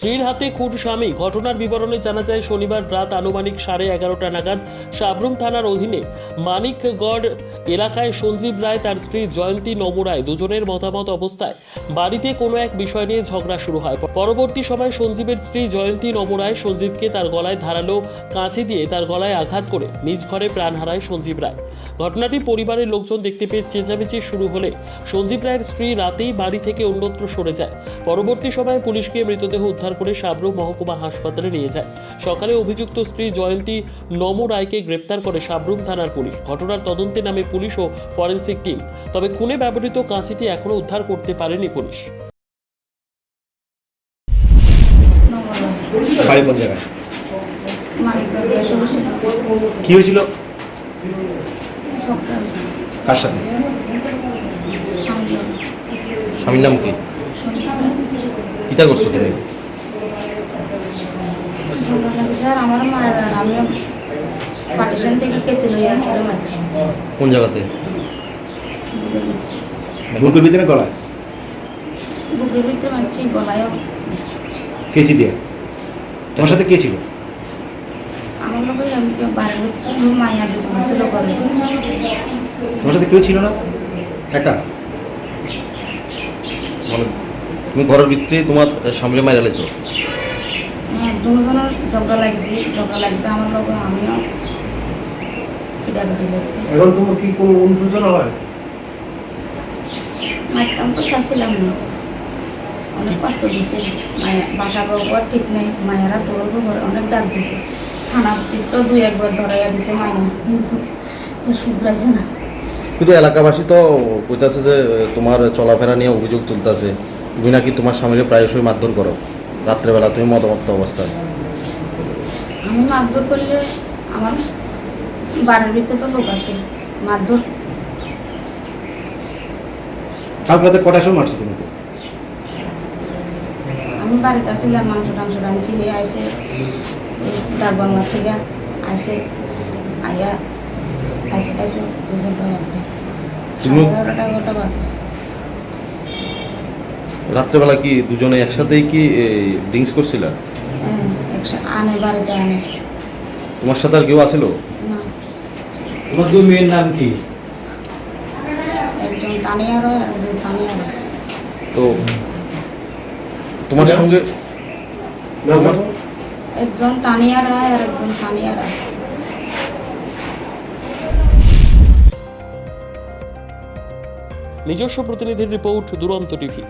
স্ত্রীর হাতে খুন স্বামী। ঘটনার বিবরণে জানা যায়, শনিবার রাত আনুমানিক সাড়ে এগারোটা নাগাদ সাবরুম থানার অধীনে মানিকগড় এলাকায় সঞ্জীব রায় তার স্ত্রী জয়ন্তী নমরায় দুজনের মতামত অবস্থায় বাড়িতে কোনো এক বিষয় নিয়ে ঝগড়া শুরু হয়। পরবর্তী সময় সঞ্জীবের স্ত্রী জয়ন্তী নমরায় সঞ্জীবকে তার গলায় ধারালো কাঁচি দিয়ে তার গলায় আঘাত করে নিজ ঘরে প্রাণ হারায় সঞ্জীব রায়। ঘটনাটি পরিবারের লোকজন দেখতে পেয়ে চেঁচামেচি শুরু হলে সঞ্জীব রায়ের স্ত্রী রাতেই বাড়ি থেকে অন্যত্র সরে যায়। পরবর্তী সময়ে পুলিশকে মৃতদেহ উদ্ধার করে সাবরুম মহকুমা হাসপাতালে নিয়ে যায়। সকালে অভিযুক্ত স্ত্রী জয়ন্তী নম রায়কে গ্রেপ্তার করে সাবরুম থানার পুলিশ। ঘটনার তদন্তে নামে পুলিশ ও ফরেন্সিক টিম। তবে খুনে ব্যবহৃত কাঁচিটি এখনও উদ্ধার করতে পারেনি পুলিশ। বাড়ি কোন জায়গায়? কি হয়েছিল? কার সাথে? স্বামীর নাম কি? কিতা করছ তুমি? স্যার আমার মায়ের আমি পার্টিশন থেকে কেসে লইয়া করে মারছি। কোন জায়গাতে? বুকের ভিতরে। গলায়? বুকের ভিতরে মারছি গলায়ও মারছি। কেচি দিয়ে? তোমার সাথে কে ছিল? আমার লোক আমি বাইরে মায়া দুজন ছিল করে তোমার সাথে কেউ ছিল না? একা? মানে তুমি ঘরের ভিতরে তোমার স্বামীর মাইরা লেছো? দুজনের ঝগড়া লাগছে ঝগড়া লাগছে আমার লোক আমিও পিটাপিটি লাগছি এখন তোমার কি কোনো অনুশোচনা হয়? মারতাম তো চাচ্ছিলাম না। অনেক কষ্ট দিছে। মায়া বাসা বাবা ঠিক নেই। মায়েরা তোর ঘরে অনেক ডাক দিছে। থানা তো দুই একবার ধরাইয়া দিছে মায়া কিন্তু শুধরাইছে না। কিন্তু এলাকাবাসী তো কইতাছে যে তোমার চলাফেরা নিয়ে অভিযোগ তুলতাছে। তুমি নাকি তোমার স্বামীকে প্রায়শই মারধর করো। রাত্রেবেলা তুমি মতামত অবস্থায় আমি মারধর করলে আমার বাড়ির ভিতরে তো লোক আছে মারধর। কালকে রাতে কটার সময় মারছো তুমি? আমি বাড়িতে আসছিলাম মাংস টাংস রাঁধছি হয়ে আইসে ডাক বাংলা থেকে আইসে আইয়া আইসে টাইসে দুজন এগারোটা এগারোটা বাজে। রাত্রেবেলা কি দুজনে একসাথেই কি ড্রিঙ্কস করছিল? আনে বাড়িতে আনে। তোমার সাথে আর কেউ আছিল তোমার দুই মেয়ের নাম কি? একজন তানিয়া রয় আর একজন সানিয়া রয় তো তোমার সঙ্গে একজন তানিয়া রায় আর একজন সানিয়া রায় নিজস্ব প্রতিনিধির রিপোর্ট দুরন্ত টিভি।